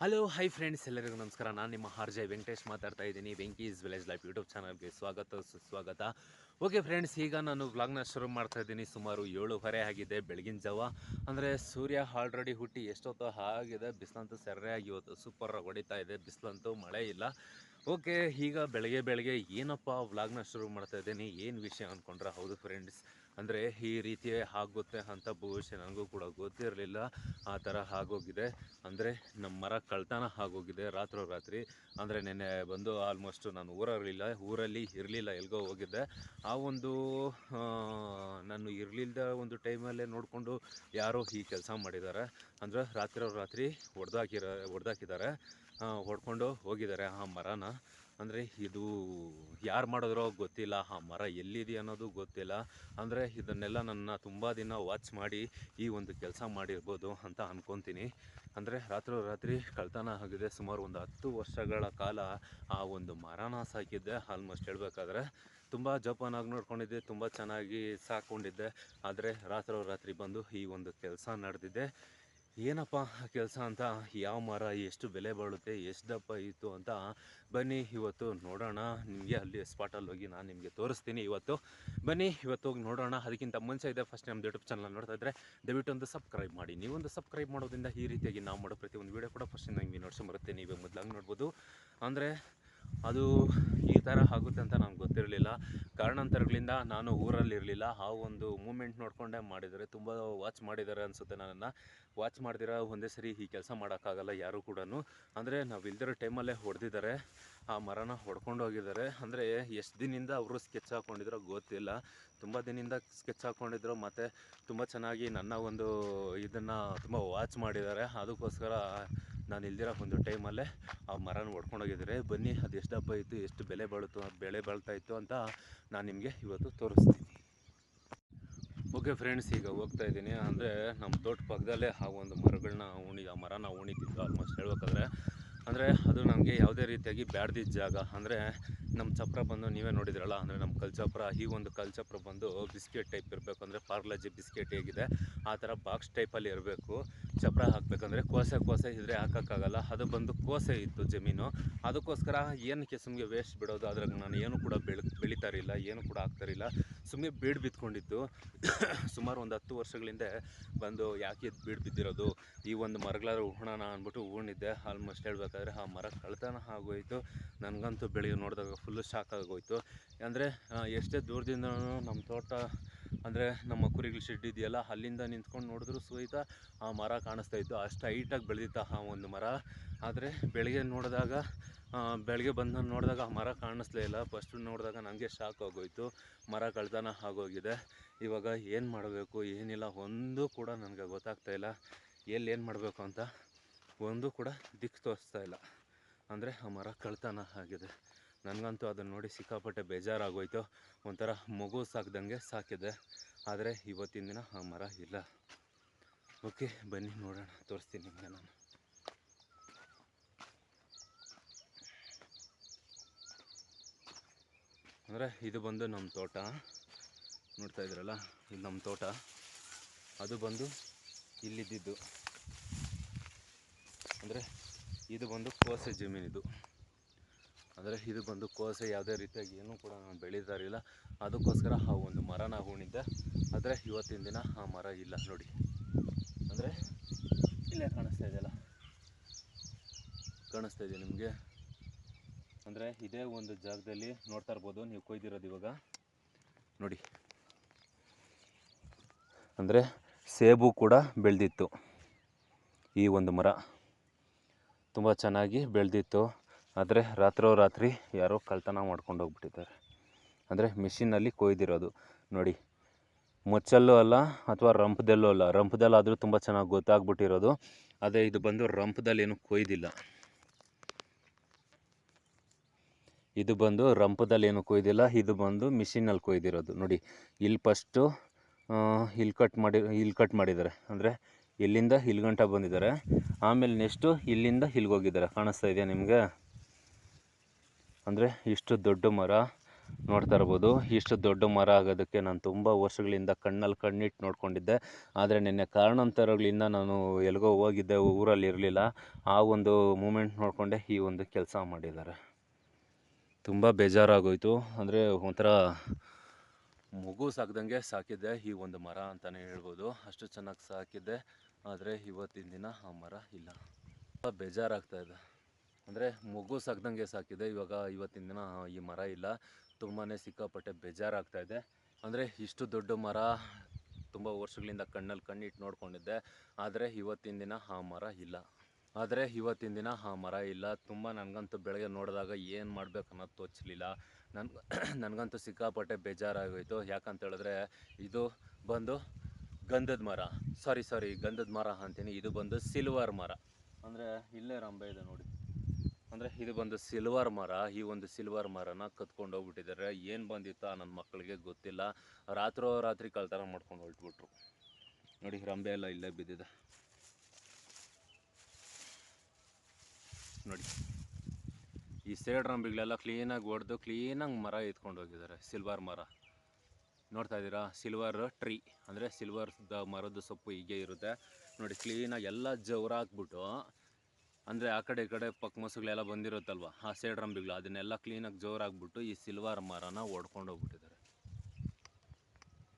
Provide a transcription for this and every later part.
Hello hi friends ಎಲ್ಲರಿಗೂ ನಮಸ್ಕಾರ. ನಾನು ನಿಮ್ಮ ಹಾರ್ಜಯ್ ವೆಂಕಟೇಶ್ ಮಾತಾಡ್ತಾ ಇದ್ದೀನಿ. ವೆಂಕೀಸ್ ವಿಲೇಜ್ ಲೈಫ್ ಯೂಟ್ಯೂಬ್ ಚಾನಲ್ಗೆ ಸ್ವಾಗತ, ಸುಸ್ವಾಗತ. ಓಕೆ ಫ್ರೆಂಡ್ಸ್ ಈಗ ನಾನು ವ್ಲಾಗ್ನ ಶುರು ಮಾಡ್ತಾ ಇದ್ದೀನಿ. ಸುಮಾರು ಏಳುವರೆ ಆಗಿದೆ ಬೆಳಗಿನ ಜಾವ. ಅಂದರೆ ಸೂರ್ಯ ಆಲ್ರೆಡಿ ಹುಟ್ಟಿ ಎಷ್ಟೊತ್ತು ಆಗಿದೆ. ಬಿಸಿಲಂತೂ ಸರಿಯಾಗಿ ಇವತ್ತು ಸೂಪರ್ ಹೊಡಿತಾ ಇದೆ. ಬಿಸಿಲಂತೂ ಮಳೆ ಇಲ್ಲ. ಓಕೆ ಈಗ ಬೆಳಗ್ಗೆ ಬೆಳಗ್ಗೆ ಏನಪ್ಪ ವ್ಲಾಗ್ನ ಶುರು ಮಾಡ್ತಾ ಇದ್ದೀನಿ. ಏನು ವಿಷಯ ಅಂದ್ಕೊಂಡ್ರೆ ಹೌದು ಫ್ರೆಂಡ್ಸ್ ಅಂದರೆ ಈ ರೀತಿ ಆಗುತ್ತೆ ಅಂತ ಭವಿಷ್ಯ ನನಗೂ ಕೂಡ ಗೊತ್ತಿರಲಿಲ್ಲ. ಆ ಥರ ಆಗೋಗಿದೆ. ಅಂದರೆ ನಮ್ಮ ಮರ ಕಳ್ತನ ಆಗೋಗಿದೆ ರಾತ್ರೋರಾತ್ರಿ ಅಂದರೆ ನೆನ್ನೆ ಬಂದು ಆಲ್ಮೋಸ್ಟ್ ನಾನು ಊರಲ್ಲಿಲ್ಲ, ಊರಲ್ಲಿ ಇರಲಿಲ್ಲ, ಎಲ್ಗೋ ಹೋಗಿದ್ದೆ. ಆ ಒಂದು ನಾನು ಇರಲಿಲ್ಲದ ಒಂದು ಟೈಮಲ್ಲೇ ನೋಡಿಕೊಂಡು ಯಾರೋ ಈ ಕೆಲಸ ಮಾಡಿದ್ದಾರೆ ಅಂದರೆ ರಾತ್ರಿ ರಾತ್ರಿ ಹೊಡೆದಾಕಿರ, ಹೊಡೆದಾಕಿದ್ದಾರೆ. ಹೊಡ್ಕೊಂಡು ಹೋಗಿದ್ದಾರೆ ಆ ಮರನ. ಅಂದರೆ ಇದು ಯಾರು ಮಾಡಿದ್ರೋ ಗೊತ್ತಿಲ್ಲ, ಆ ಮರ ಎಲ್ಲಿದೆ ಅನ್ನೋದು ಗೊತ್ತಿಲ್ಲ. ಅಂದರೆ ಇದನ್ನೆಲ್ಲ ನನ್ನ ತುಂಬ ದಿನ ವಾಚ್ ಮಾಡಿ ಈ ಒಂದು ಕೆಲಸ ಮಾಡಿರ್ಬೋದು ಅಂತ ಅಂದ್ಕೊತೀನಿ ಅಂದರೆ ರಾತ್ರಿ ರಾತ್ರಿ ಕಳ್ತನ ಆಗಿದೆ. ಸುಮಾರು ಒಂದು ಹತ್ತು ವರ್ಷಗಳ ಕಾಲ ಆ ಒಂದು ಮರನ ಸಾಕಿದ್ದೆ. ಆಲ್ಮೋಸ್ಟ್ ಹೇಳಬೇಕಾದ್ರೆ ತುಂಬ ಜೋಪಾನಾಗಿ ನೋಡ್ಕೊಂಡಿದ್ದೆ. ತುಂಬ ಚೆನ್ನಾಗಿ ಸಾಕೊಂಡಿದ್ದೆ ಆದರೆ ರಾತ್ರಿ ರಾತ್ರಿ ಬಂದು ಈ ಒಂದು ಕೆಲಸ ನಡೆದಿದೆ. ಏನಪ್ಪ ಕೆಲಸ ಅಂತ, ಯಾವ ಮರ ಎಷ್ಟು ಬೆಲೆ ಬಾಳುತ್ತೆ, ಎಷ್ಟು ದಪ್ಪ ಇತ್ತು ಅಂತ ಬನ್ನಿ ಇವತ್ತು ನೋಡೋಣ. ನಿಮಗೆ ಅಲ್ಲಿ ಸ್ಪಾಟಲ್ಲಿ ಹೋಗಿ ನಾನು ನಿಮಗೆ ತೋರಿಸ್ತೀನಿ ಇವತ್ತು. ಬನ್ನಿ ಇವತ್ತು ಹೋಗಿ ನೋಡೋಣ. ಅದಕ್ಕಿಂತ ಮುಂಚೆ ಇದೆ ಫಸ್ಟ್ ನಮ್ಮ ಯೂಟ್ಯೂಬ್ ಚಾನಲ್ ನೋಡ್ತಾ ಇದ್ರೆ ದಯವಿಟ್ಟು ಒಂದು ಸಬ್ಸ್ಕ್ರೈಬ್ ಮಾಡಿ. ನೀವೊಂದು ಸಬ್ಸ್ಕ್ರೈಬ್ ಮಾಡೋದ್ರಿಂದ ಈ ರೀತಿಯಾಗಿ ನಾವು ಮಾಡೋ ಪ್ರತಿಯೊಂದು ವೀಡಿಯೋ ಕೂಡ ಫಸ್ಟ್ ನಿಮಗೆ ನೋಡ್ಸ್ಕೊಂಬರುತ್ತೆ ನೀವೇ ಮೊದಲಾಗಿ ನೋಡ್ಬೋದು. ಅಂದರೆ ಅದು ಈ ಥರ ಆಗುತ್ತೆ ಅಂತ ನನಗೆ ಗೊತ್ತಿರಲಿಲ್ಲ. ಕಾರಣಾಂತರಗಳಿಂದ ನಾನು ಊರಲ್ಲಿರಲಿಲ್ಲ. ಆ ಒಂದು ಮೂಮೆಂಟ್ ನೋಡಿಕೊಂಡೆ ಮಾಡಿದರೆ ತುಂಬ ವಾಚ್ ಮಾಡಿದ್ದಾರೆ ಅನಿಸುತ್ತೆ ನನ್ನನ್ನು. ವಾಚ್ ಮಾಡ್ದಿರ ಒಂದೇ ಸರಿ ಈ ಕೆಲಸ ಮಾಡೋಕ್ಕಾಗಲ್ಲ ಯಾರೂ ಕೂಡ ಅಂದರೆ ನಾವು ಇಲ್ದಿರೋ ಟೈಮಲ್ಲೇ ಹೊಡೆದಿದ್ದಾರೆ. ಆ ಮರನ ಹೊಡ್ಕೊಂಡು ಹೋಗಿದ್ದಾರೆ. ಅಂದರೆ ಎಷ್ಟು ದಿನದಿಂದ ಅವರು ಸ್ಕೆಚ್ ಹಾಕ್ಕೊಂಡಿದ್ರೋ ಗೊತ್ತಿಲ್ಲ. ತುಂಬ ದಿನದಿಂದ ಸ್ಕೆಚ್ ಹಾಕ್ಕೊಂಡಿದ್ರು ಮತ್ತು ತುಂಬ ಚೆನ್ನಾಗಿ ನನ್ನ ಒಂದು ಇದನ್ನು ತುಂಬ ವಾಚ್ ಮಾಡಿದ್ದಾರೆ. ಅದಕ್ಕೋಸ್ಕರ ನಾನು ಇಲ್ದಿರೋ ಒಂದು ಟೈಮಲ್ಲೇ ಆ ಮರನ ಹೊಡ್ಕೊಂಡೋಗಿದ್ದಾರೆ ಬನ್ನಿ, ಅದು ಎಷ್ಟು ದಪ್ಪ ಇತ್ತು ಎಷ್ಟು ಬೆಲೆ ಬಾಳುತ್ತು ಬೆಳೆ ಬಾಳ್ತಾ ಇತ್ತು ಅಂತ ನಾನು ನಿಮಗೆ ಇವತ್ತು ತೋರಿಸ್ತೀನಿ. ಓಕೆ ಫ್ರೆಂಡ್ಸ್, ಈಗ ಹೋಗ್ತಾ ಇದ್ದೀನಿ. ಅಂದರೆ ನಮ್ಮ ತೋಟ ಪಕ್ಕದಲ್ಲೇ ಆ ಒಂದು ಮರಗಳನ್ನ ಉಣಿ, ಆ ಮರನ ಉಣಿತಿದ್ದು ಆಲ್ಮೋಸ್ಟ್ ಹೇಳ್ಬೇಕಾದ್ರೆ ಅಂದರೆ ಅದು ನಮಗೆ ಯಾವುದೇ ರೀತಿಯಾಗಿ ಬ್ಯಾಡ್ದಿದ್ದ ಜಾಗ. ಅಂದರೆ ನಮ್ಮ ಚಪ್ರ ಬಂದು ನೀವೇ ನೋಡಿದ್ರಲ್ಲ, ಅಂದರೆ ನಮ್ಮ ಕಲ್ಚಪ್ರ, ಈ ಒಂದು ಕಲ್ಚಪ್ರ ಬಂದು ಬಿಸ್ಕೆಟ್ ಟೈಪ್ ಇರಬೇಕು. ಅಂದರೆ ಪಾರ್ಲಜಿ ಬಿಸ್ಕೆಟ್ ಹೇಗಿದೆ, ಆ ಥರ ಬಾಕ್ಸ್ ಟೈಪಲ್ಲಿ ಇರಬೇಕು. ಚಪ್ರ ಹಾಕಬೇಕಂದ್ರೆ ಕೋಸೆ ಕೋಸೆ ಇದ್ರೆ ಹಾಕೋಕ್ಕಾಗಲ್ಲ. ಅದು ಬಂದು ಕೋಸೆ ಇತ್ತು ಜಮೀನು. ಅದಕ್ಕೋಸ್ಕರ ಏನಕ್ಕೆ ಸುಮ್ಮನೆ ವೇಸ್ಟ್ ಬಿಡೋದು? ಅದ್ರಾಗ ನಾನು ಏನು ಕೂಡ ಬೆಳೆ, ಬೆಳೀತಾ ಇರಲಿಲ್ಲ, ಏನು ಕೂಡ ಆಗ್ತಾರಿಲ್ಲ ಸುಮ್ಮನೆ ಬೀಡು ಬಿದ್ದುಕೊಂಡಿತ್ತು ಸುಮಾರು ಒಂದು ಹತ್ತು ವರ್ಷಗಳಿಂದ ಬಂದು ಯಾಕೆ ಬೀಡು ಬಿದ್ದಿರೋದು? ಈ ಒಂದು ಮರಗಳಾದ್ರೂ ಉಣೋಣ ಅಂದ್ಬಿಟ್ಟು ಹೂಣಿದ್ದೆ ಆಲ್ಮೋಸ್ಟ್ ಹೇಳ್ಬೇಕಾದ್ರೆ ಆ ಮರ ಕಳ್ತನ ಆಗೋಯ್ತು. ನನಗಂತೂ ಬೆಳಿಗ್ಗೆ ನೋಡಿದಾಗ ಫುಲ್ಲು ಶಾಕ್ ಆಗೋಯ್ತು. ಅಂದರೆ ಎಷ್ಟೇ ದೂರದಿಂದ ನಮ್ಮ ತೋಟ, ಅಂದರೆ ನಮ್ಮ ಕುರಿಗಳ ಶೆಡ್ ಇದೆಯಲ್ಲ, ಅಲ್ಲಿಂದ ನಿಂತ್ಕೊಂಡು ನೋಡಿದ್ರು ಸಹಿತ ಆ ಮರ ಕಾಣಿಸ್ತಾ ಇತ್ತು. ಅಷ್ಟು ಹೈಟಾಗಿ ಬೆಳೆದಿತ್ತು ಆ ಒಂದು ಮರ. ಆದರೆ ಬೆಳಗ್ಗೆ ನೋಡಿದಾಗ ಬೆಳಗ್ಗೆ ಬಂದು ನೋಡಿದಾಗ ಆ ಮರ ಕಾಣಿಸ್ಲೇ ಇಲ್ಲ. ಫಸ್ಟು ನೋಡಿದಾಗ ನನಗೆ ಶಾಕ್ ಆಗೋಯ್ತು. ಮರ ಕಳ್ತನ ಆಗೋಗಿದೆ. ಇವಾಗ ಏನು ಮಾಡಬೇಕು? ಏನಿಲ್ಲ. ಒಂದು ಕೂಡ ನನಗೆ ಗೊತ್ತಾಗ್ತಾ ಇಲ್ಲ. ಎಲ್ಲಿ ಏನು ಮಾಡಬೇಕು ಅಂತ. ಒಂದು ಕೂಡ ದಿಕ್ಕು ತೋರಿಸ್ತಾ ಇಲ್ಲ. ಅಂದರೆ ಆ ಮರ ಕಳ್ತನ ಆಗಿದೆ. ನನಗಂತೂ ಅದನ್ನು ನೋಡಿ ಸಿಕ್ಕಾಪಟ್ಟೆ ಬೇಜಾರಾಗೋಯ್ತು. ಒಂಥರ ಮಗು ಸಾಕ್ದಂಗೆ ಸಾಕಿದೆ. ಆದರೆ ಇವತ್ತಿನ ದಿನ ಆ ಮರ ಇಲ್ಲ. ಓಕೆ, ಬನ್ನಿ ನೋಡೋಣ. ತೋರಿಸ್ತೀನಿ ನಿಮಗೆ ನಾನು. ಅಂದರೆ ಇದು ಬಂದು ನಮ್ಮ ತೋಟ. ನೋಡ್ತಾ ಇದ್ರಲ್ಲ ಇದು ನಮ್ಮ ತೋಟ. ಅದು ಬಂದು ಇಲ್ಲಿದ್ದಿದ್ದು. ಅಂದರೆ ಇದು ಬಂದು ಕೋಸೆ ಜಮೀನಿದು. ಅಂದರೆ ಇದು ಬಂದು ಕೋಸೆ ಯಾವುದೇ ರೀತಿಯಾಗಿ ಏನೂ ಕೂಡ ನಾನು ಬೆಳೀತಾ ಇರಲಿಲ್ಲ. ಅದಕ್ಕೋಸ್ಕರ ಆ ಒಂದು ಮರನ ಹೂಣಿದ್ದೆ. ಆದರೆ ಇವತ್ತಿನ ದಿನ ಆ ಮರ ಇಲ್ಲ ನೋಡಿ. ಅಂದರೆ ಇಲ್ಲೇ ಕಾಣಿಸ್ತಾ ಇದೆಯಲ್ಲ? ಕಾಣಿಸ್ತಾ ಇದೆ ನಿಮಗೆ? ಅಂದರೆ ಇದೇ ಒಂದು ಜಾಗದಲ್ಲಿ ನೋಡ್ತಾ ಇರ್ಬೋದು, ನೀವು ಕೊಯ್ದಿರೋದು ಇವಾಗ. ನೋಡಿ. ಅಂದರೆ ಸೇಬು ಕೂಡ ಬೆಳೆದಿತ್ತು ಈ ಒಂದು ಮರ. ತುಂಬ ಚೆನ್ನಾಗಿ ಬೆಳೆದಿತ್ತು. ಆದರೆ ರಾತ್ರೋರಾತ್ರಿ ಯಾರೋ ಕಳ್ತನ ಮಾಡ್ಕೊಂಡು ಹೋಗ್ಬಿಟ್ಟಿದ್ದಾರೆ. ಅಂದರೆ ಮಿಷಿನಲ್ಲಿ ಕೊಯ್ದಿರೋದು. ನೋಡಿ, ಮುಚ್ಚಲ್ಲೂ ಅಲ್ಲ ಅಥವಾ ರಂಪದಲ್ಲೂ ಅಲ್ಲ. ರಂಪದಲ್ಲಾದರೂ ತುಂಬ ಚೆನ್ನಾಗಿ ಗೊತ್ತಾಗ್ಬಿಟ್ಟಿರೋದು. ಅದೇ ಇದು ಬಂದು ರಂಪದಲ್ಲಿ ಏನು ಕೊಯ್ದಿಲ್ಲ. ಇದು ಬಂದು ರಂಪದಲ್ಲಿ ಏನು ಕೊಯ್ದಿಲ್ಲ. ಇದು ಬಂದು ಮಿಷಿನಲ್ಲಿ ಕೊಯ್ದಿರೋದು. ನೋಡಿ, ಇಲ್ಲಿ ಫಸ್ಟು ಇಲ್ಲಿ ಕಟ್ ಮಾಡಿ, ಇಲ್ಲಿ ಕಟ್ ಮಾಡಿದ್ದಾರೆ. ಅಂದರೆ ಇಲ್ಲಿಂದ ಇಲ್ಲಿಗಂಟ ಬಂದಿದ್ದಾರೆ. ಆಮೇಲೆ ನೆಕ್ಸ್ಟು ಇಲ್ಲಿಂದ ಇಲ್ಲಿಗೆ ಹೋಗಿದ್ದಾರೆ ಕಾಣಿಸ್ತಾ ಇದೆಯಾ ನಿಮಗೆ? ಅಂದರೆ ಇಷ್ಟು ದೊಡ್ಡ ಮರ ನೋಡ್ತಾ ಇರ್ಬೋದು. ಇಷ್ಟು ದೊಡ್ಡ ಮರ ಆಗೋದಕ್ಕೆ ನಾನು ತುಂಬ ವರ್ಷಗಳಿಂದ ಕಣ್ಣಲ್ಲಿ ಕಣ್ಣಿಟ್ಟು ನೋಡ್ಕೊಂಡಿದ್ದೆ. ಆದರೆ ನಿನ್ನೆ ಕಾರಣಾಂತರಗಳಿಂದ ನಾನು ಎಲ್ಲಿಗೋ ಹೋಗಿದ್ದೆ, ಊರಲ್ಲಿ ಇರಲಿಲ್ಲ. ಆ ಒಂದು ಮೂಮೆಂಟ್ ನೋಡಿಕೊಂಡೆ ಈ ಒಂದು ಕೆಲಸ ಮಾಡಿದ್ದಾರೆ. ತುಂಬ ಬೇಜಾರಾಗೋಯಿತು. ಅಂದರೆ ಒಂಥರ ಮಗು ಸಾಕ್ದಂಗೆ ಸಾಕಿದ್ದೆ ಈ ಒಂದು ಮರ ಅಂತಲೇ ಹೇಳ್ಬೋದು. ಅಷ್ಟು ಚೆನ್ನಾಗಿ ಸಾಕಿದ್ದೆ. ಆದರೆ ಇವತ್ತಿನ ದಿನ ಆ ಮರ ಇಲ್ಲ. ಬೇಜಾರಾಗ್ತಾ ಇದೆ. ಅಂದರೆ ಮಗು ಸಾಕ್ದಂಗೆ ಸಾಕಿದೆ. ಇವಾಗ ಇವತ್ತಿನ ದಿನ ಈ ಮರ ಇಲ್ಲ. ತುಂಬಾ ಸಿಕ್ಕಾಪಟ್ಟೆ ಬೇಜಾರಾಗ್ತಾ ಇದೆ. ಅಂದರೆ ಇಷ್ಟು ದೊಡ್ಡ ಮರ ತುಂಬ ವರ್ಷಗಳಿಂದ ಕಣ್ಣಲ್ಲಿ ಕಣ್ಣಿಟ್ಟು ನೋಡ್ಕೊಂಡಿದ್ದೆ. ಆದರೆ ಇವತ್ತಿನ ದಿನ ಆ ಮರ ಇಲ್ಲ. ಆದರೆ ಇವತ್ತಿನ ದಿನ ಆ ಮರ ಇಲ್ಲ. ತುಂಬ ನನಗಂತೂ ಬೆಳಗ್ಗೆ ನೋಡಿದಾಗ ಏನು ಮಾಡಬೇಕು ಅನ್ನೋದು ತೋಚಲಿಲ್ಲ. ನನ್ಗೆ ನನಗಂತೂ ಸಿಕ್ಕಾಪಟ್ಟೆ ಬೇಜಾರಾಗೋಯಿತು. ಯಾಕಂತ ಹೇಳಿದ್ರೆ ಇದು ಬಂದು ಗಂಧದ ಮರ. ಸಾರಿ ಸಾರಿ ಗಂಧದ ಮರ ಅಂತೀನಿ. ಇದು ಬಂದು ಸಿಲ್ವರ್ ಮರ. ಅಂದರೆ ಇಲ್ಲೇ ರಂಬೆ ಇದೆ ನೋಡಿ. ಅಂದರೆ ಇದು ಬಂದು ಸಿಲ್ವರ್ ಮರ. ಈ ಒಂದು ಸಿಲ್ವರ್ ಮರನ ಕತ್ಕೊಂಡು ಹೋಗ್ಬಿಟ್ಟಿದ್ದಾರೆ. ಏನು ಬಂದಿತ್ತು ನನ್ನ ಮಕ್ಕಳಿಗೆ ಗೊತ್ತಿಲ್ಲ. ರಾತ್ರೋ ರಾತ್ರಿ ಕಳ್ತನ ಮಾಡ್ಕೊಂಡು ಹೊರಟ್ಬಿಟ್ರು. ನೋಡಿ ರಂಬೆ ಎಲ್ಲ ಇಲ್ಲೇ ಬಿದ್ದಿದೆ. ನೋಡಿ, ಈ ಸೇಡ್ ರಂಬೆಗಳೆಲ್ಲ ಕ್ಲೀನಾಗಿ ಹೊಡೆದು ಕ್ಲೀನಾಗಿ ಮರ ಎತ್ಕೊಂಡು ಹೋಗಿದ್ದಾರೆ. ಸಿಲ್ವರ್ ಮರ. ನೋಡ್ತಾ ಇದ್ದೀರಾ? ಸಿಲ್ವರ್ ಟ್ರೀ ಅಂದರೆ ಸಿಲ್ವರ್ ಮರದ ಸೊಪ್ಪು ಹೀಗೆ ಇರುತ್ತೆ. ನೋಡಿ ಕ್ಲೀನಾಗಿ ಎಲ್ಲ ಜವರ ಹಾಕ್ಬಿಟ್ಟು ಅಂದರೆ ಆ ಕಡೆ ಈ ಕಡೆ ಪಕ್ಕ ಮೊಸುಗಳೆಲ್ಲ ಬಂದಿರುತ್ತಲ್ವ? ಆ ಸೇಡ್ ರಂಬಿಗಳು, ಅದನ್ನೆಲ್ಲ ಕ್ಲೀನಾಗಿ ಜೋರಾಗ್ಬಿಟ್ಟು ಈ ಸಿಲ್ವರ್ ಮರನ ಓಡ್ಕೊಂಡು ಹೋಗ್ಬಿಟ್ಟಿದ್ದಾರೆ.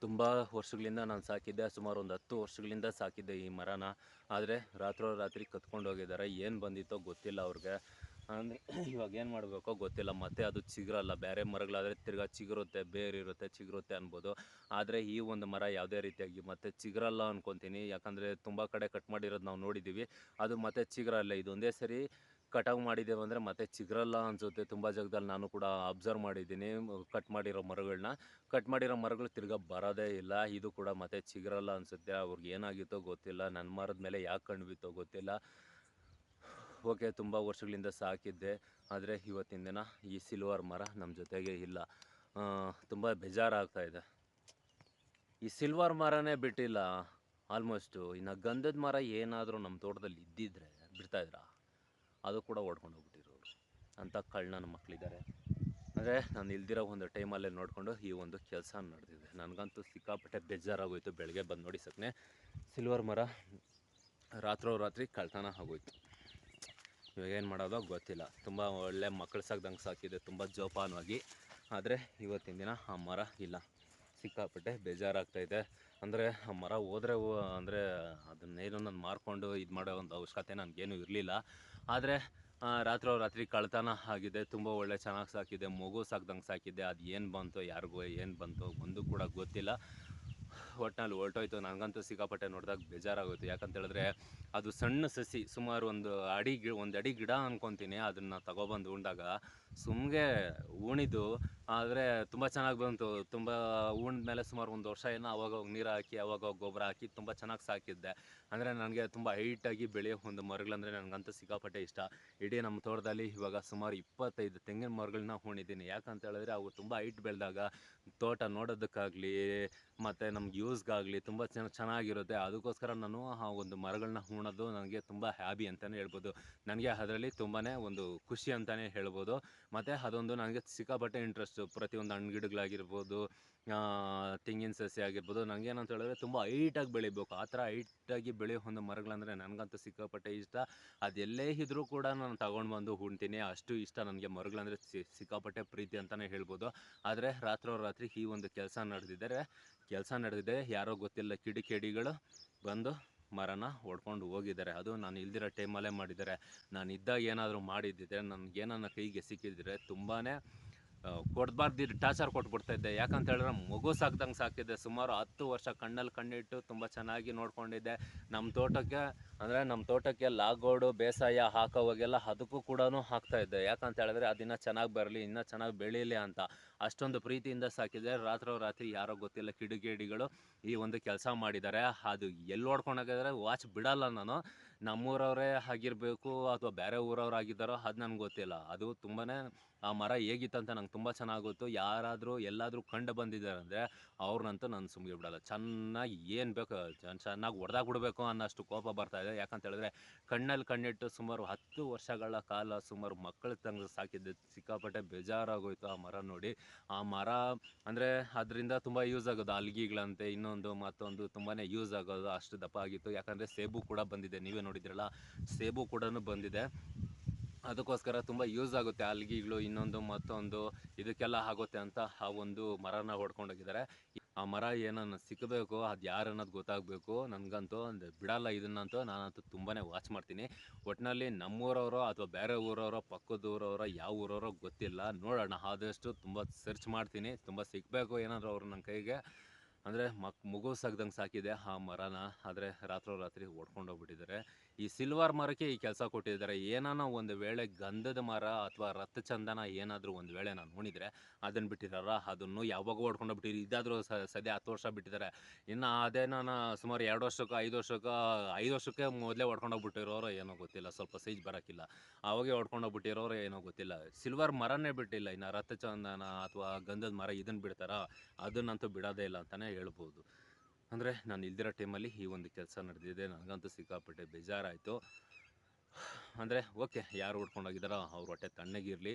ತುಂಬ ವರ್ಷಗಳಿಂದ ನಾನು ಸಾಕಿದ್ದೆ, ಸುಮಾರು ಒಂದು ಹತ್ತು ವರ್ಷಗಳಿಂದ ಸಾಕಿದ್ದೆ ಈ ಮರನ. ಆದರೆ ರಾತ್ರೋ ರಾತ್ರಿ ಕತ್ಕೊಂಡು ಹೋಗಿದ್ದಾರೆ. ಏನು ಬಂದಿತ್ತೋ ಗೊತ್ತಿಲ್ಲ ಅವ್ರಿಗೆ. ಅಂದರೆ ಇವಾಗ ಏನು ಮಾಡಬೇಕೋ ಗೊತ್ತಿಲ್ಲ, ಮತ್ತೆ ಅದು ಚಿಗುರಲ್ಲ. ಬೇರೆ ಮರಗಳಾದರೆ ತಿರ್ಗಾ ಚಿಗುರುತ್ತೆ, ಬೇರಿರುತ್ತೆ, ಚಿಗುರುತ್ತೆ ಅನ್ಬೋದು. ಆದರೆ ಈ ಒಂದು ಮರ ಯಾವುದೇ ರೀತಿಯಾಗಿ ಮತ್ತೆ ಚಿಗುರಲ್ಲ ಅಂದ್ಕೊತೀನಿ ಯಾಕಂದರೆ ತುಂಬ ಕಡೆ ಕಟ್ ಮಾಡಿರೋದು ನಾವು ನೋಡಿದ್ದೀವಿ ಅದು ಮತ್ತೆ ಚಿಗುರಲ್ಲ. ಇದು ಒಂದೇ ಸರಿ ಕಟಾವು ಮಾಡಿದ್ದೇವೆ ಅಂದರೆ ಮತ್ತೆ ಚಿಗುರಲ್ಲ ಅನಿಸುತ್ತೆ. ತುಂಬ ಜಾಗದಲ್ಲಿ ನಾನು ಕೂಡ ಅಬ್ಸರ್ವ್ ಮಾಡಿದ್ದೀನಿ ಕಟ್ ಮಾಡಿರೋ ಮರಗಳನ್ನ ಕಟ್ ಮಾಡಿರೋ ಮರಗಳು ತಿರ್ಗಾ ಬರೋದೇ ಇಲ್ಲ. ಇದು ಕೂಡ ಮತ್ತೆ ಚಿಗುರಲ್ಲ ಅನಿಸುತ್ತೆ. ಅವ್ರಿಗೆ ಏನಾಗಿತ್ತೋ ಗೊತ್ತಿಲ್ಲ. ನನ್ನ ಮರದ ಮೇಲೆ ಯಾಕೆ ಕಂಡುಬಿತ್ತೋ ಬಿತ್ತೋ ಗೊತ್ತಿಲ್ಲ. ಓಕೆ ತುಂಬ ವರ್ಷಗಳಿಂದ ಸಾಕಿದ್ದೆ, ಆದರೆ ಇವತ್ತಿನ ದಿನ ಈ ಸಿಲ್ವರ್ ಮರ ನಮ್ಮ ಜೊತೆಗೆ ಇಲ್ಲ. ತುಂಬ ಬೇಜಾರಾಗ್ತಾ ಇದೆ. ಈ ಸಿಲ್ವರ್ ಮರನೇ ಬಿಟ್ಟಿಲ್ಲ. ಆಲ್ಮೋಸ್ಟು ಇನ್ನು ಗಂಧದ ಮರ ಏನಾದರೂ ನಮ್ಮ ತೋಟದಲ್ಲಿ ಇದ್ದಿದ್ರೆ ಬಿಡ್ತಾ ಇದ್ರಾ? ಅದು ಕೂಡ ಓಡ್ಕೊಂಡು ಹೋಗ್ಬಿಟ್ಟಿರೋರು ಅಂಥ ಕಳ್ಳ ನನ್ನ ಮಕ್ಕಳಿದ್ದಾರೆ ಅಂದರೆ ನಾನು ಇಲ್ದಿರೋ ಒಂದು ಟೈಮಲ್ಲೇ ನೋಡಿಕೊಂಡು ಈ ಒಂದು ಕೆಲಸ ನಡೆದಿದೆ. ನನಗಂತೂ ಸಿಕ್ಕಾಪಟ್ಟೆ ಬೇಜಾರಾಗೋಯ್ತು ಬೆಳಗ್ಗೆ ಬಂದು ನೋಡಿ ಸಕ್ನೆ. ಸಿಲ್ವರ್ ಮರ ರಾತ್ರೋ ರಾತ್ರಿ ಕಳ್ತನ ಆಗೋಯ್ತು. ಇವಾಗ ಏನು ಮಾಡೋದೋ ಗೊತ್ತಿಲ್ಲ. ತುಂಬ ಒಳ್ಳೆ ಮಕ್ಕಳು ಸಾಕ್ದಂಗೆ ಸಾಕಿದೆ, ತುಂಬ ಜೋಪಾನವಾಗಿ. ಆದರೆ ಇವತ್ತಿನ ದಿನ ಆ ಮರ ಇಲ್ಲ. ಸಿಕ್ಕಾಪಟ್ಟೆ ಬೇಜಾರಾಗ್ತಾ ಇದೆ. ಅಂದರೆ ಆ ಮರ ಹೋದ್ರೆ ಅಂದರೆ ಅದನ್ನೇನು ನಾನು ಮಾರ್ಕೊಂಡು ಇದು ಮಾಡೋ ಒಂದು ಅವಶ್ಯಕತೆ ನನಗೇನು ಇರಲಿಲ್ಲ. ಆದರೆ ರಾತ್ರಿ ರಾತ್ರಿ ಕಳ್ತನ ಆಗಿದೆ, ತುಂಬ ಒಳ್ಳೆ ಚೆನ್ನಾಗಿ ಸಾಕಿದೆ, ಮಗು ಸಾಕ್ದಂಗೆ ಸಾಕಿದೆ, ಅದು ಏನು ಬಂತು, ಯಾರಿಗೂ ಏನು ಬಂತು ಒಂದು ಕೂಡ ಗೊತ್ತಿಲ್ಲ. ಒಟ್ಟಿನಲ್ಲಿ ಹೊರಟೋಯ್ತು. ನನಗಂತೂ ಸಿಕ್ಕಾಪಟ್ಟೆ ನೋಡಿದಾಗ ಬೇಜಾರಾಗೋಯ್ತು. ಯಾಕಂತ ಹೇಳಿದ್ರೆ ಅದು ಸಣ್ಣ ಸಸಿ, ಸುಮಾರು ಒಂದು ಅಡಿ ಗಿ, ಒಂದು ಅಡಿ ಗಿಡ ಅನ್ಕೊತೀನಿ. ಅದನ್ನು ತಗೊಬಂದು ಉಂಡಾಗ ಸುಮ್ಗೆ ಉಣಿದು, ಆದರೆ ತುಂಬ ಚೆನ್ನಾಗಿ ಬಂತು. ತುಂಬ ಉಂಡ ಮೇಲೆ ಸುಮಾರು ಒಂದು ವರ್ಷ ಏನೋ ಅವಾಗ ನೀರು ಹಾಕಿ, ಅವಾಗ ಗೊಬ್ಬರ ಹಾಕಿ ತುಂಬ ಚೆನ್ನಾಗಿ ಸಾಕಿದ್ದೆ. ಅಂದರೆ ನನಗೆ ತುಂಬ ಹೈಟಾಗಿ ಬೆಳೆಯೋ ಒಂದು ಮರಗಳಂದರೆ ನನಗಂತೂ ಸಿಕ್ಕಾಪಟ್ಟೆ ಇಷ್ಟ. ಇಡೀ ನಮ್ಮ ತೋಟದಲ್ಲಿ ಇವಾಗ ಸುಮಾರು ಇಪ್ಪತ್ತೈದು ತೆಂಗಿನ ಮರಗಳನ್ನ ಹೂಣಿದ್ದೀನಿ ಯಾಕಂತ ಹೇಳಿದ್ರೆ ಅವು ತುಂಬ ಹೈಟ್ ಬೆಳೆದಾಗ ತೋಟ ನೋಡೋದಕ್ಕಾಗಲಿ, ಮತ್ತು ನಮ್ಗೆ ಯೂಸ್ಗಾಗಲಿ ತುಂಬ ಚೆನ್ನ ಚೆನ್ನಾಗಿರುತ್ತೆ. ಅದಕ್ಕೋಸ್ಕರ ನಾನು ಆ ಒಂದು ಮರಗಳನ್ನ ಹೂಣೋದು ನನಗೆ ತುಂಬ ಹ್ಯಾಬಿ ಅಂತಲೇ ಹೇಳ್ಬೋದು. ನನಗೆ ಅದರಲ್ಲಿ ತುಂಬಾ ಒಂದು ಖುಷಿ ಅಂತಲೇ ಹೇಳ್ಬೋದು. ಮತ್ತು ಅದೊಂದು ನನಗೆ ಸಿಕ್ಕಾಪಟ್ಟೆ ಇಂಟ್ರೆಸ್ಟು ಪ್ರತಿಯೊಂದು ಹಣ್ಣು ಗಿಡಗಳಾಗಿರ್ಬೋದು ತೆಂಗಿನ ಸಸಿ ಆಗಿರ್ಬೋದು. ನನಗೇನಂತ ಹೇಳಿದ್ರೆ ತುಂಬ ಹೈಟಾಗಿ ಬೆಳಿಬೇಕು. ಆ ಥರ ಹೈಟಾಗಿ ಬೆಳೆಯೋ ಒಂದು ಮರಗಳಂದರೆ ನನಗಂತೂ ಸಿಕ್ಕಾಪಟ್ಟೆ ಇಷ್ಟ. ಅದೆಲ್ಲೇ ಇದ್ದರೂ ಕೂಡ ನಾನು ತಗೊಂಡು ಬಂದು ಹೂಣ್ತೀನಿ. ಅಷ್ಟು ಇಷ್ಟ ನನಗೆ ಮರಗಳಂದರೆ ಸಿಕ್ಕಾಪಟ್ಟೆ ಪ್ರೀತಿ ಅಂತಲೇ ಹೇಳ್ಬೋದು. ಆದರೆ ರಾತ್ರೋರಾತ್ರಿ ಈ ಒಂದು ಕೆಲಸ ನಡೆದಿದ್ದಾರೆ ಕೆಲಸ ನಡೆದಿದೆ. ಯಾರೋ ಗೊತ್ತಿಲ್ಲ ಕಿಡಿಕೇಡಿಗಳು ಬಂದು ಮರನ ಹೊಡ್ಕೊಂಡು ಹೋಗಿದ್ದಾರೆ. ಅದು ನಾನು ಇಲ್ದಿರೋ ಟೈಮಲ್ಲೇ ಮಾಡಿದ್ದಾರೆ. ನಾನು ಇದ್ದಾಗ ಏನಾದರೂ ಮಾಡಿದ್ದಿದ್ರೆ ನನಗೇನನ್ನ ಕೈಗೆ ಸಿಕ್ಕಿದ್ರೆ ತುಂಬಾ ಕೊಡ್ಬಾರ್ದು ಟಾರ್ಚರ್ ಕೊಟ್ಬಿಡ್ತಾ ಇದ್ದೆ ಯಾಕಂತ ಹೇಳಿದ್ರೆ ಮಗು ಸಾಕ್ದಂಗೆ ಸಾಕಿದ್ದೆ. ಸುಮಾರು ಹತ್ತು ವರ್ಷ ಕಣ್ಣಲ್ಲಿ ಕಣ್ಣಿಟ್ಟು ತುಂಬ ಚೆನ್ನಾಗಿ ನೋಡ್ಕೊಂಡಿದ್ದೆ. ನಮ್ಮ ತೋಟಕ್ಕೆ ಅಂದರೆ ನಮ್ಮ ತೋಟಕ್ಕೆ ಲಾಗೋಡು, ಬೇಸಾಯ ಹಾಕೋವಾಗೆಲ್ಲ ಅದಕ್ಕೂ ಕೂಡ ಹಾಕ್ತಾ ಇದ್ದೆ. ಯಾಕಂತ ಹೇಳಿದ್ರೆ ಅದಿನ್ನ ಚೆನ್ನಾಗಿ ಬರಲಿ, ಇನ್ನೂ ಚೆನ್ನಾಗಿ ಬೆಳೀಲಿ ಅಂತ ಅಷ್ಟೊಂದು ಪ್ರೀತಿಯಿಂದ ಸಾಕಿದ್ರೆ ರಾತ್ರೋ ರಾತ್ರಿ ಯಾರೋ ಗೊತ್ತಿಲ್ಲ ಕಿಡಿಗೇಡಿಗಳು ಈ ಒಂದು ಕೆಲಸ ಮಾಡಿದ್ದಾರೆ. ಅದು ಎಲ್ಲಿ ಓಡ್ಕೊಂಡೋಗಿದ್ರೆ ವಾಚ್ ಬಿಡಲ್ಲ ನಾನು. ನಮ್ಮೂರವರೇ ಆಗಿರಬೇಕು ಅಥವಾ ಬೇರೆ ಊರವ್ರು ಆಗಿದ್ದಾರೋ ಅದು ನನಗೆ ಗೊತ್ತಿಲ್ಲ. ಅದು ತುಂಬಾ ಆ ಮರ ಹೇಗಿತ್ತಂತ ನಂಗೆ ತುಂಬ ಚೆನ್ನಾಗಿ ಗೊತ್ತು. ಯಾರಾದರೂ ಎಲ್ಲಾದರೂ ಕಂಡು ಬಂದಿದ್ದಾರೆ ಅಂದರೆ ಅವ್ರನ್ನಂತೂ ನಾನು ಸುಮ್ಮನೆ ಬಿಡಲ್ಲ. ಚೆನ್ನಾಗಿ ಏನು ಬೇಕು ಚೆನ್ನಾಗಿ ಹೊಡೆದಾಗ ಬಿಡಬೇಕು ಅನ್ನೋಷ್ಟು ಕೋಪ ಬರ್ತಾ ಇದೆ. ಯಾಕಂತ ಹೇಳಿದ್ರೆ ಕಣ್ಣಲ್ಲಿ ಕಣ್ಣಿಟ್ಟು ಸುಮಾರು ಹತ್ತು ವರ್ಷಗಳ ಕಾಲ ಸುಮಾರು ಮಕ್ಕಳ ತಂಗ ಸಾಕಿದ್ದೆ ಸಿಕ್ಕಾಪಟ್ಟೆ ಬೇಜಾರಾಗೋಯ್ತು ಆ ಮರ ನೋಡಿ. ಆ ಮರ ಅಂದರೆ ಅದರಿಂದ ತುಂಬ ಯೂಸ್ ಆಗೋದು. ಅಲ್ಗಿಗಳಂತೆ ಇನ್ನೊಂದು ಮತ್ತೊಂದು ತುಂಬಾ ಯೂಸ್ ಆಗೋದು. ಅಷ್ಟು ದಪ್ಪ ಆಗಿತ್ತು. ಯಾಕಂದರೆ ಸೇಬು ಕೂಡ ಬಂದಿದೆ. ನೀವೇ ನೋಡಿದ್ರಲ್ಲ ಸೇಬು ಕೂಡ ಬಂದಿದೆ. ಅದಕ್ಕೋಸ್ಕರ ತುಂಬ ಯೂಸ್ ಆಗುತ್ತೆ. ಅಲ್ಗಿಗಳು, ಇನ್ನೊಂದು, ಮತ್ತೊಂದು, ಇದಕ್ಕೆಲ್ಲ ಆಗುತ್ತೆ ಅಂತ ಆ ಒಂದು ಮರನ ಹೊಡ್ಕೊಂಡೋಗಿದ್ದಾರೆ ಆ ಮರ ಏನನ್ನ ಸಿಕ್ಕಬೇಕು ಅದು ಯಾರು ಅನ್ನೋದು ಗೊತ್ತಾಗಬೇಕು. ನನಗಂತೂ ಒಂದು ಬಿಡಲ್ಲ ಇದನ್ನಂತೂ. ನಾನಂತೂ ತುಂಬಾ ವಾಚ್ ಮಾಡ್ತೀನಿ. ಒಟ್ಟಿನಲ್ಲಿ ನಮ್ಮೂರವರೋ ಅಥವಾ ಬೇರೆ ಊರವರೋ, ಪಕ್ಕದ ಊರವರೋ, ಯಾವ ಊರವರೋ ಗೊತ್ತಿಲ್ಲ. ನೋಡೋಣ. ಆದಷ್ಟು ತುಂಬ ಸರ್ಚ್ ಮಾಡ್ತೀನಿ. ತುಂಬ ಸಿಗಬೇಕು ಏನಾದರೂ ಅವ್ರು ನನ್ನ ಕೈಗೆ. ಅಂದರೆ ಮಕ್ ಮಗು ಸಾಕಿದೆ ಆ ಮರನ. ಆದರೆ ರಾತ್ರೋರಾತ್ರಿ ರಾತ್ರಿ ಹೋಗ್ಬಿಟ್ಟಿದ್ದಾರೆ. ಈ ಸಿಲ್ವರ್ ಮರಕ್ಕೆ ಈ ಕೆಲಸ ಕೊಟ್ಟಿದ್ದಾರೆ. ಏನಾನ ಒಂದು ವೇಳೆ ಗಂಧದ ಮರ ಅಥವಾ ರಥ ಚಂದನ ಏನಾದರೂ ಒಂದು ವೇಳೆ ನಾನು ನೋಡಿದರೆ ಅದನ್ನು ಬಿಟ್ಟಿದಾರ? ಅದನ್ನು ಯಾವಾಗ ಓಡ್ಕೊಂಡು ಬಿಟ್ಟಿರಿ ಇದಾದರೂ ಸದ್ಯ ಹತ್ತು ವರ್ಷ ಬಿಟ್ಟಿದ್ದಾರೆ ಇನ್ನು ಅದೇ ನಾನು ಸುಮಾರು ಎರಡು ವರ್ಷಕ್ಕೆ, ಐದು ವರ್ಷಕ್ಕೆ ಐದು ವರ್ಷಕ್ಕೆ ಮೊದಲೇ ಹೊಡ್ಕೊಂಡೋಗ್ಬಿಟ್ಟಿರೋರು ಏನೋ ಗೊತ್ತಿಲ್ಲ. ಸ್ವಲ್ಪ ಸೈಜ್ ಬರೋಕ್ಕಿಲ್ಲ ಅವಾಗೆ ಹೊಡ್ಕೊಂಡೋಗ್ಬಿಟ್ಟಿರೋರು ಏನೋ ಗೊತ್ತಿಲ್ಲ. ಸಿಲ್ವರ್ ಮರನೇ ಬಿಟ್ಟಿಲ್ಲ. ಇನ್ನು ಚಂದನ ಅಥವಾ ಗಂಧದ ಮರ ಇದನ್ನು ಬಿಡ್ತಾರ? ಅದನ್ನಂತೂ ಬಿಡೋದೇ ಇಲ್ಲ ಅಂತಲೇ ಹೇಳ್ಬೋದು. ಅಂದರೆ ನಾನು ಇಲ್ದಿರೋ ಟೈಮಲ್ಲಿ ಈ ಒಂದು ಕೆಲಸ ನಡೆದಿದೆ. ನನಗಂತೂ ಸಿಕ್ಕಾಪಟ್ಟೆ ಬೇಜಾರಾಯಿತು. ಅಂದರೆ ಓಕೆ, ಯಾರು ಹೊಡ್ಕೊಂಡೋಗಿದ್ದಾರೋ ಅವ್ರ ಹೊಟ್ಟೆ ತಣ್ಣಗಿರಲಿ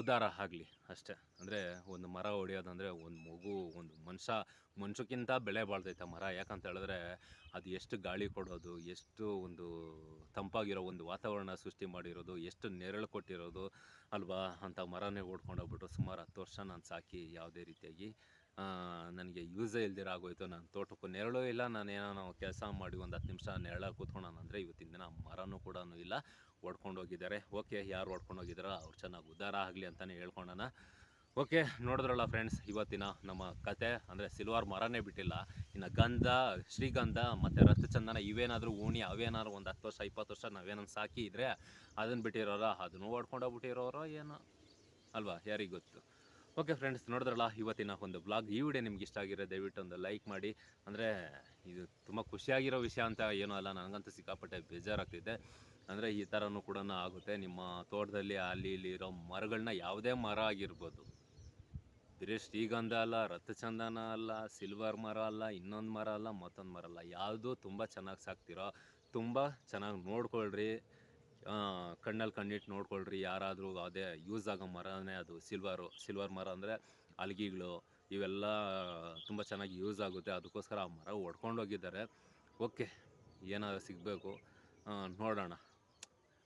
ಉದಾರ ಆಗಲಿ ಅಷ್ಟೇ. ಅಂದರೆ ಒಂದು ಮರ ಹೊಡೆಯೋದಂದರೆ ಒಂದು ಮಗು, ಒಂದು ಮನುಷ್ಯ, ಮನುಷ್ಯಕ್ಕಿಂತ ಬೆಳೆ ಬಾಳ್ತೈತೆ ಮರ. ಯಾಕಂತ ಹೇಳಿದ್ರೆ ಅದು ಎಷ್ಟು ಗಾಳಿ ಕೊಡೋದು, ಎಷ್ಟು ಒಂದು ತಂಪಾಗಿರೋ ಒಂದು ವಾತಾವರಣ ಸೃಷ್ಟಿ ಮಾಡಿರೋದು, ಎಷ್ಟು ನೆರಳು ಕೊಟ್ಟಿರೋದು ಅಲ್ವಾ? ಅಂತ ಮರನೇ ಓಡ್ಕೊಂಡೋಗ್ಬಿಟ್ಟು ಸುಮಾರು ಹತ್ತು ವರ್ಷ ನಾನು ಸಾಕಿ ಯಾವುದೇ ರೀತಿಯಾಗಿ. ನನಗೆ ಯೂಸೇ ಇಲ್ದಿರ ಆಗೋಯ್ತು. ನಾನು ತೋಟಕ್ಕೂ ನೆರಳು ಇಲ್ಲ. ನಾನು ಏನೋ ಕೆಲಸ ಮಾಡಿ ಒಂದು ಹತ್ತು ನಿಮಿಷ ನೆರಳಾಗಿ ಕೂತ್ಕೊಳ್ಳೋಣ ಅಂದರೆ ಇವತ್ತಿನ ದಿನ ಮರನೂ ಕೂಡ ಇಲ್ಲ. ಹೊಡ್ಕೊಂಡೋಗಿದ್ದಾರೆ ಓಕೆ, ಯಾರು ಒಡ್ಕೊಂಡು ಹೋಗಿದ್ದಾರೋ ಅವ್ರು ಚೆನ್ನಾಗಿ ಉದ್ಧಾರ ಆಗಲಿ ಅಂತಲೇ ಹೇಳ್ಕೊಳ್ಳೋಣ ಓಕೆ, ನೋಡಿದ್ರಲ್ಲ ಫ್ರೆಂಡ್ಸ್, ಇವತ್ತಿನ ನಮ್ಮ ಕತೆ, ಅಂದರೆ ಸಿಲ್ವಾರ್ ಮರನೇ ಬಿಟ್ಟಿಲ್ಲ. ಇನ್ನು ಗಂಧ, ಶ್ರೀಗಂಧ, ಮತ್ತು ರಕ್ತಚಂದನ ಇವೇನಾದರೂ ಓಣಿ ಅವೇನಾದ್ರು ಒಂದು ಹತ್ತು ವರ್ಷ, ಇಪ್ಪತ್ತು ವರ್ಷ ನಾವೇನಾದ್ರು ಸಾಕಿ ಇದ್ದರೆ ಅದನ್ನು ಬಿಟ್ಟಿರೋರ, ಅದನ್ನು ಹೊಡ್ಕೊಂಡೋಗ್ಬಿಟ್ಟಿರೋರೋ ಏನೋ. ಅಲ್ವಾ? ಯಾರಿಗೆ ಗೊತ್ತು? ಓಕೆ ಫ್ರೆಂಡ್ಸ್ ನೋಡಿದ್ರಲ್ಲ, ಇವತ್ತಿನ ಒಂದು ಬ್ಲಾಗ್ ಈ ವಿಡಿಯೋ ನಿಮ್ಗೆ ಇಷ್ಟ ಆಗಿರೋ ದಯವಿಟ್ಟು ಒಂದು ಲೈಕ್ ಮಾಡಿ. ಅಂದರೆ, ಇದು ತುಂಬ ಖುಷಿಯಾಗಿರೋ ವಿಷಯ ಅಂತ ಏನೂ ಅಲ್ಲ, ನನಗಂತೂ ಸಿಕ್ಕಾಪಟ್ಟೆ ಬೇಜಾರಾಗ್ತಿದೆ. ಅಂದರೆ, ಈ ಥರನೂ ಕೂಡ ಆಗುತ್ತೆ. ನಿಮ್ಮ ತೋಟದಲ್ಲಿ, ಅಲ್ಲಿ ಇಲ್ಲಿ ಇರೋ ಮರಗಳನ್ನ ಯಾವುದೇ ಮರ ಆಗಿರ್ಬೋದು. ಬರೀ ಶ್ರೀಗಂಧ ಅಲ್ಲ, ರಥಚಂದನ ಅಲ್ಲ ಸಿಲ್ವರ್ ಮರ ಅಲ್ಲ, ಇನ್ನೊಂದು ಮರ ಅಲ್ಲ, ಮತ್ತೊಂದು ಮರ ಅಲ್ಲ. ಯಾವುದೂ ತುಂಬ ಚೆನ್ನಾಗಿ ಸಾಕ್ತಿರೋ, ತುಂಬ ಚೆನ್ನಾಗಿ ನೋಡ್ಕೊಳ್ರಿ. ಕಣ್ಣಲ್ಲಿ ಕಣ್ಣಿಟ್ಟು ನೋಡ್ಕೊಳ್ರಿ, ಯಾರಾದರೂ ಅದೇ ಯೂಸ್ ಆಗೋ ಮರನೇ ಅದು, ಸಿಲ್ವರು, ಸಿಲ್ವರ್ ಮರ ಅಂದರೆ ಅಲ್ಗಿಗಳು, ಇವೆಲ್ಲ ತುಂಬ ಚೆನ್ನಾಗಿ ಯೂಸ್ ಆಗುತ್ತೆ. ಅದಕ್ಕೋಸ್ಕರ ಆ ಮರ ಹೊಡ್ಕೊಂಡೋಗಿದ್ದಾರೆ ಓಕೆ, ಏನಾದರೂ ಸಿಗಬೇಕು. ನೋಡೋಣ.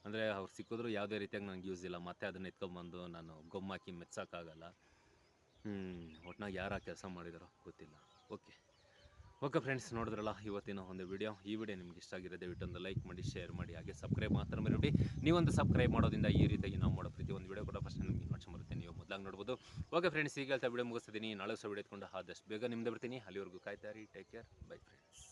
ಅಂದರೆ ಅವ್ರು ಸಿಕ್ಕಿದ್ರು ಯಾವುದೇ ರೀತಿಯಾಗಿ ನನಗೆ ಯೂಸ್ ಇಲ್ಲ. ಮತ್ತೆ ಅದನ್ನ ಎತ್ಕೊಂಬಂದು ನಾನು ಗೊಮ್ಮಾಕಿ ಮೆಚ್ಚೋಕ್ಕಾಗಲ್ಲ ಒಟ್ನಾಗ ಯಾರು ಕೆಲಸ ಮಾಡಿದಾರೋ ಗೊತ್ತಿಲ್ಲ. ಓಕೆ. ಓಕೆ ಫ್ರೆಂಡ್ಸ್ ನೋಡಿದ್ರಲ್ಲ, ಇವತ್ತಿನ ಒಂದು ವಿಡಿಯೋ ಈ ವಿಡಿಯೋ ನಿಮ್ಗೆ ಇಷ್ಟ ಆಗಿರೋ ದಯವಿಟ್ಟು ಒಂದು ಲೈಕ್ ಮಾಡಿ ಶೇರ್ ಮಾಡಿ, ಹಾಗೆ ಸಬ್ಸ್ಕ್ರೈಬ್ ಮಾತ್ರ ಮರಿಬಿಡಿ. ನೀವೊಂದು ಸಬ್ಸ್ಕ್ರೈಬ್ ಮಾಡೋದ್ರಿಂದ ಈ ರೀತಿಯಾಗಿ ನಾವು ಮಾಡೋ ಒಂದು ವಿಡಿಯೋ ಕೂಡ ಫಸ್ಟ್ ನಿಮಗೆ ನೋಡ್ಕೊಂಡು ಬರುತ್ತೆ. ನೀವು ಮೊದಲಾಗಿ ನೋಡ್ಬೋದು. ಓಕೆ ಫ್ರೆಂಡ್ಸ್ ಈಗ ವಿಡಿಯೋ ಮುಗಿಸ್ತಿದ್ದೀನಿ ನಾಳೆ ಸಹ ವಿಡಿಯೋ ಆದಷ್ಟು ಬೇಗ ನಿಮ್ದು ಬರ್ತೀನಿ. ಅಲ್ಲಿವರೆಗೂ ಕಾಯ್ತಾರಿ ಟೇಕ್ ಕೇರ್ ಬೈ ಫ್ರೆಂಡ್ಸ್